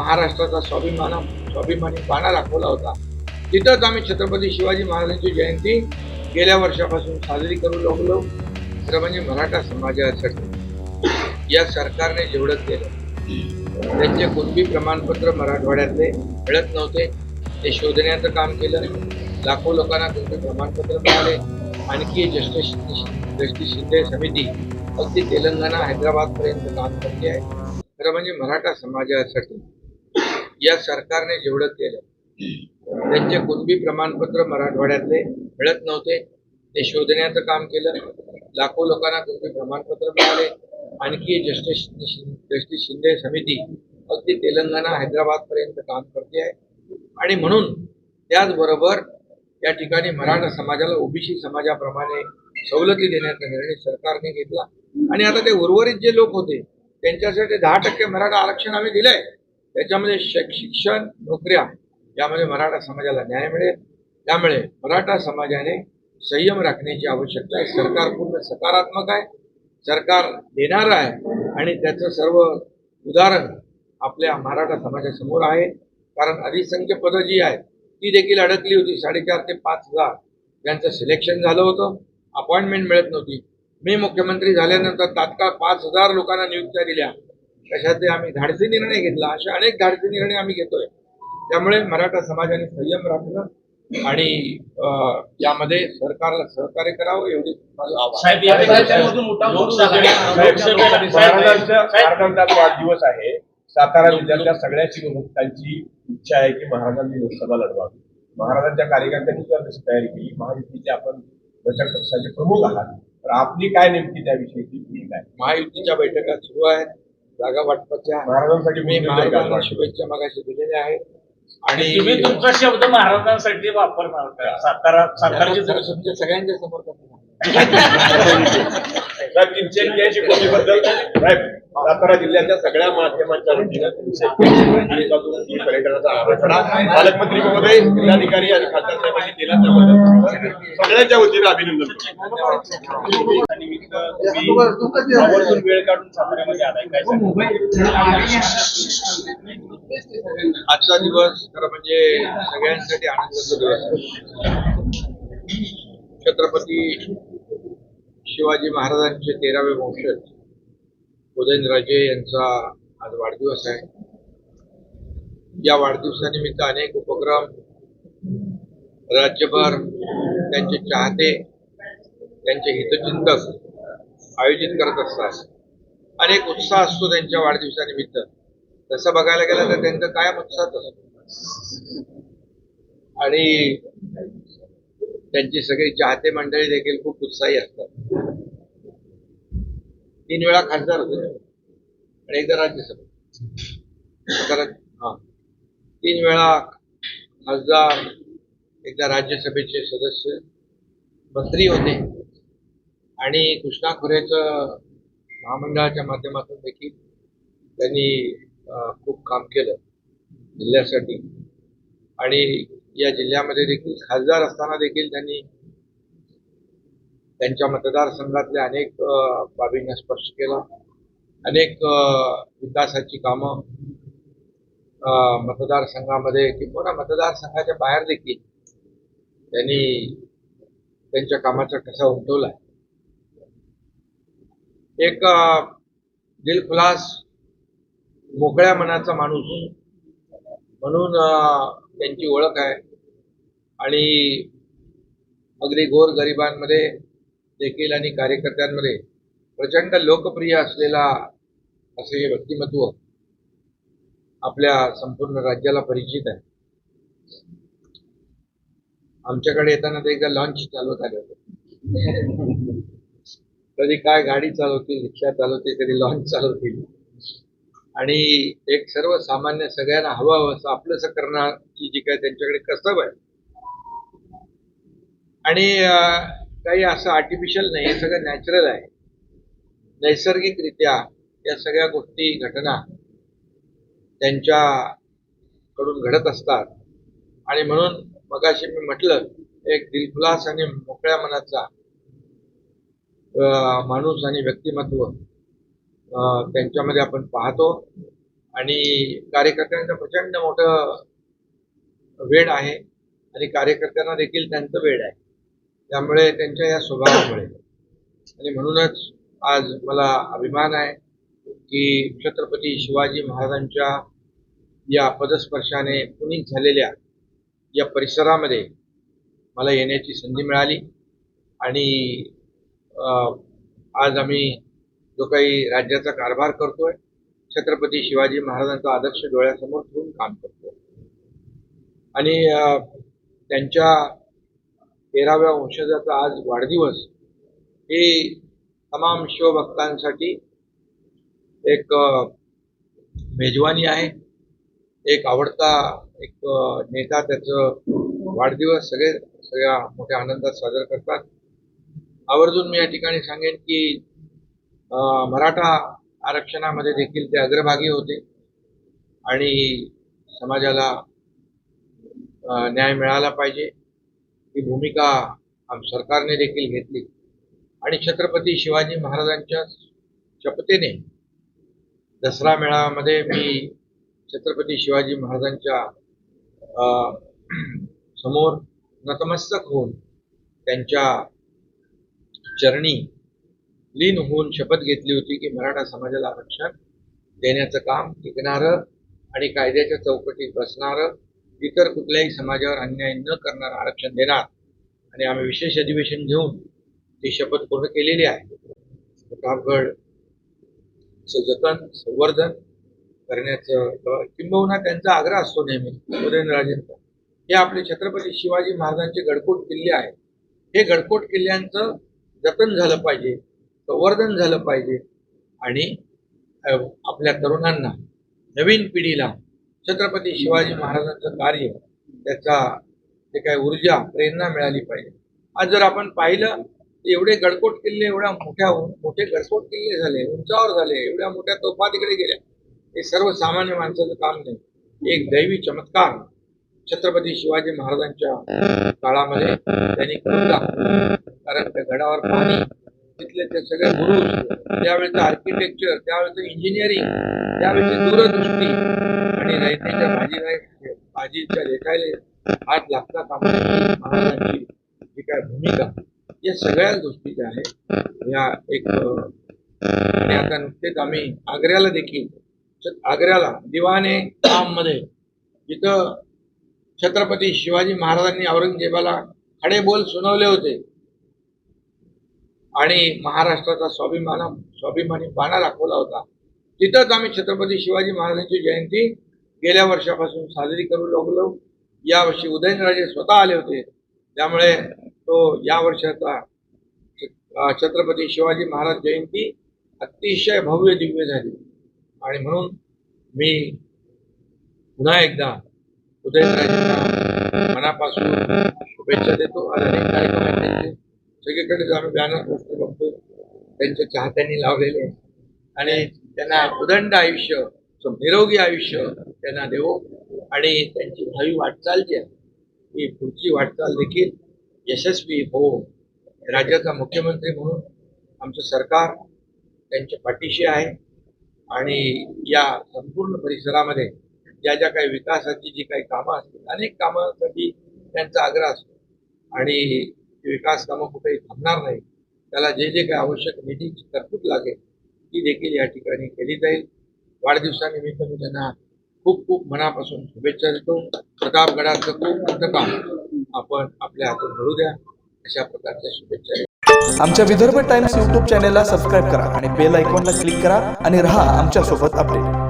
महाराष्ट्राचा स्वाभिमान स्वाभिमानी बाणा दाखवला होता. तिथंच आम्ही छत्रपती शिवाजी महाराजांची जयंती गेल्या वर्षापासून साजरी करू लागलो. खरं म्हणजे मराठा समाजासाठी. या सरकारने जेवढं केलं त्यांचे कुणबी प्रमाणपत्र मराठवाड्यातले मिळत नव्हते. ते शोधण्याचं काम केलं. लाखो लोकांना कुणबी प्रमाणपत्र मिळाले. आणखी जस्टिस जस्टिस शिंदे समिती अगदी तेलंगणा हैदराबादपर्यंत काम करते आहे. खरं म्हणजे मराठा समाजासाठी. या सरकारने जेवढं केलं त्यांचे कुणबी प्रमाणपत्र मराठवाड्यातले मिळत नव्हते. ते शोधण्याचं काम केलं. लाखो लोकांना कुणबी प्रमाणपत्र मिळाले. आणखी जस्टिस जस्टिस शिंदे समिती अगदी तेलंगणा हैदराबादपर्यंत काम करते आहे. आणि म्हणून त्याचबरोबर या ठिकाणी मराठा समाजाला ओबीसी समाजाप्रमाणे सवलती देण्याचा निर्णय सरकारने घेतला. आणि आता ते उर्वरित जे लोक होते त्यांच्यासाठी दहा टक्के मराठा आरक्षण आम्ही दिलंय. त्याच्यामध्ये शिक्षण नोकऱ्या यामध्ये मराठा समाजाला न्याय मिळेल. त्यामुळे मराठा समाजाने संयम राखण्याची आवश्यकता आहे. सरकार पूर्ण सकारात्मक आहे. सरकार देणारं आहे. आणि त्याचं सर्व उदाहरण आपल्या मराठा समाजासमोर आहे. कारण अधिसंख्य पदं जी आहेत ती देखील अडकली होती. साडेचार ते पाच हजार त्यांचं सिलेक्शन झालं होतं. अपॉइंटमेंट मिळत नव्हती. मी मुख्यमंत्री झाल्यानंतर तात्काळ पाच हजार लोकांना नियुक्त्या दिल्या. कशाचे आम्ही धाडसी निर्णय घेतला असे अनेक धाडसी निर्णय आम्ही घेतोय. त्यामुळे मराठा समाजाने संयम राखणं आणि यामध्ये सरकारला सहकार्य करावं एवढी वाढदिवस आहे. सातारा जिल्ह्यातल्या सगळ्या शिवभक्तांची इच्छा आहे की महाराजांनी लोकसभा लढवावी. महाराजांच्या कार्यकर्त्यांनी सुद्धा तशी तयारी केली. महायुतीचे आपण घटक पक्षाचे प्रमुख आहात. तर आपली काय नेमकी त्याविषयीची भूमिका आहे? महायुतीच्या बैठका सुरू आहेत. जागा वाटपाच्या महाराजांसाठी मी महाराजांना शुभेच्छा मागाशी दिलेल्या आहेत. तुम्ही आणि तुमचा शब्द महाराजांसाठी वापरणार का? सातारा साताराची तुमच्या सगळ्यांच्या समोर सातारा जिल्ह्याच्या सगळ्या माध्यमांच्या वतीनं तुमचे पालकमंत्री महोदय जिल्हाधिकारी आणि खासदार साहेबांनी केला त्याबद्दल सगळ्यांच्या वतीने अभिनंदन वेळ काढून साताऱ्यामध्ये आलाय काय आजचा दिवस खरं म्हणजे सगळ्यांसाठी आनंदाचा दिवस छत्रपती शिवाजी महाराजांचे तेरावे वंशज उदयनराजे यांचा आज वाढदिवस आहे. या वाढदिवसानिमित्त अनेक उपक्रम राज्यभर त्यांचे चाहते त्यांचे हितचिंतक आयोजित करत असतात. अनेक उत्साह असतो त्यांच्या वाढदिवसानिमित्त. तसं बघायला गेलं तर त्यांचं कायम उत्साह असतो. आणि त्यांची सगळी चाहते मंडळी देखील खूप उत्साही असतात. तीन वेळा खासदार होते. आणि एकदा राज्यसभा. तीन वेळा खासदार एकदा राज्यसभेचे सदस्य मंत्री होते. आणि कृष्णा खोरेचं महामंडळाच्या माध्यमातून देखील त्यांनी खूप काम केलं जिल्ह्यासाठी. आणि या जिल्ह्यामध्ये देखील खासदार असताना देखील त्यांनी त्यांच्या मतदारसंघातल्या अनेक बाबींना स्पर्श केला. अनेक विकासाची कामं मतदारसंघामध्ये किंवा मतदारसंघाच्या बाहेर देखील त्यांनी त्यांच्या कामाचा ठसा उमटवला एक दिलखुलास मोकळ्या मनाचा माणूस म्हणून त्यांची ओळख आहे आणि अगदी गोर गरिबांमध्ये देखील आणि कार्यकर्त्यांमध्ये प्रचंड लोकप्रिय असलेला असे हे व्यक्तिमत्व आपल्या संपूर्ण राज्याला परिचित आहे. आमच्याकडे येताना ते एकदा लॉन्च चालवत आले होते. कधी काय गाडी चालवतील रिक्षा चालवतील कधी लॉन्च चालवतील आणि एक सर्वसामान्य सगळ्यांना हवं असं आपलंसं करण्याची जी काय त्यांच्याकडे कसब आहे. आणि काही असं आर्टिफिशियल नाही हे सगळं नॅचरल आहे. नैसर्गिकरित्या या सगळ्या गोष्टी घटना त्यांच्याकडून घडत असतात. आणि म्हणून मगाशी मी म्हटलं एक दिलखुलास आणि मोकळ्या मनाचा माणूस आणि व्यक्तिमत्व त्यांच्यामध्ये आपण पाहतो. आणि कार्यकर्त्यांचं प्रचंड मोठं वेळ आहे. आणि कार्यकर्त्यांना देखील त्यांचं वेळ आहे. त्यामुळे त्यांच्या या स्वभावामुळे. आणि म्हणूनच आज मला अभिमान आहे. की छत्रपती शिवाजी महाराजांच्या या पदस्पर्शाने पुनीत झालेल्या या परिसरामध्ये मला येण्याची संधी मिळाली. आणि आज आम्ही जो काही राज्याचा कारभार करतोय छत्रपती शिवाजी महाराजांचा आदर्श डोळ्यासमोर ठेवून काम करतोय. आणि त्यांच्या तेराव्या वंशजाचा आज वाढदिवस हे तमाम शिवभक्तांसाठी एक मेजवानी आहे. एक आवडता एक नेता त्याचं वाढदिवस सगळे सगळ्या मोठ्या आनंदात साजरा करतात. आवर्जून मी या ठिकाणी सांगेन की मराठा आरक्षणामध्ये देखील ते अग्रभागी होते आणि समाजाला न्याय मिळाला पाहिजे. ही भूमिका आम सरकारने देखील घेतली. आणि छत्रपती शिवाजी महाराजांच्या शपथेने दसरा मेळाव्यामध्ये मी छत्रपती शिवाजी महाराजांच्या समोर नतमस्तक होऊन त्यांच्या चरणी लीन होऊन शपथ घेतली होती की मराठा समाजाला आरक्षण देण्याचं काम टिकणारं आणि कायद्याच्या चौकटीत बसणारं इतर कुठल्याही समाजावर अन्याय न करणारं आरक्षण देणार. आणि आम्ही विशेष अधिवेशन घेऊन ती शपथ पूर्ण केलेली आहे. प्रतापगड जतन संवर्धन करण्याचं किंबहुना त्यांचा आग्रह असतो नेहमी उदयनराजेंचा हे आपले छत्रपती शिवाजी महाराजांचे गडकोट किल्ले आहेत. हे गडकोट किल्ल्यांचं जतन झालं पाहिजे संवर्धन झालं पाहिजे आणि आपल्या तरुणांना नवीन पिढीला छत्रपती शिवाजी महाराजांचं कार्य त्याचा जे काय ऊर्जा प्रेरणा मिळाली पाहिजे. आज जर आपण पाहिलं एवढे गडकोट किल्ले एवढ्या मोठ्या मोठे गडकोट किल्ले झाले उंचावर झाले एवढ्या मोठ्या तोफा तिकडे गेल्या. हे सर्वसामान्य माणसाचं काम नाही. एक दैवी चमत्कार छत्रपती शिवाजी महाराजांच्या काळामध्ये त्यांनी करून कारण त्या गडावर पाणी तिथले ते सगळे गुरु त्यावेळेचं आर्किटेक्चर त्यावेळेचं इंजिनिअरिंग त्यावेळेची दूरदृष्टी आणि रयतेच्या भाजी भाजीच्या रेखायला हात लागता कामा महाराजांची जी काय भूमिका. या सगळ्याच गोष्टी ज्या आहेत या एक आता नुकतेच आम्ही आग्र्याला देखील आग्र्याला दिवाने मध्ये जिथं छत्रपती शिवाजी महाराजांनी औरंगजेबाला खडे बोल सुनावले होते. आणि महाराष्ट्राचा स्वाभिमान स्वाभिमानी बाणा दाखवला होता. तिथंच आम्ही छत्रपती शिवाजी महाराजांची जयंती गेल्या वर्षापासून साजरी करू लागलो. यावर्षी उदयनराजे स्वतः आले होते. त्यामुळे तो या वर्षाचा छत्रपती शिवाजी महाराज जयंती अतिशय भव्य दिव्य झाली. आणि म्हणून मी पुन्हा एकदा उदयनराजेंना मनापासून शुभेच्छा देतो आणि अनेक कार्यक्रम आहेत त्यांचे. सगळीकडे जो आम्ही बॅनर पोस्टर बघतो. त्यांच्या चाहत्यांनी लावलेले. आणि त्यांना उदंड आयुष्य निरोगी आयुष्य त्यांना देवो. आणि त्यांची भावी वाटचाल जी आहे ही पुढची वाटचाल देखील यशस्वी हो. राज्याचा मुख्यमंत्री म्हणून आमचं सरकार त्यांच्या पाठीशी आहे. आणि या संपूर्ण परिसरामध्ये ज्या ज्या काही विकासाची जी काही कामं असतील अनेक कामासाठी त्यांचा आग्रह असतो. आणि ती विकास कामं कुठेही थांबणार नाही. त्याला जे जे काही आवश्यक निधीची तरतूद लागेल ती देखील या ठिकाणी केली जाईल. वाढदिवसानिमित्त मी त्यांना खूप खूप मनापासून शुभेच्छा देतो. प्रतापगडाचं खूप मोठं काम. आपण आपल्या हातून घडू द्या. अशा प्रकारच्या शुभेच्छा आमच्या विदर्भ टाइम्स यूट्यूब चॅनेलला सबस्क्राईब करा आणि बेल आयकॉनला क्लिक करा आणि रहा आमच्यासोबत अपडेट.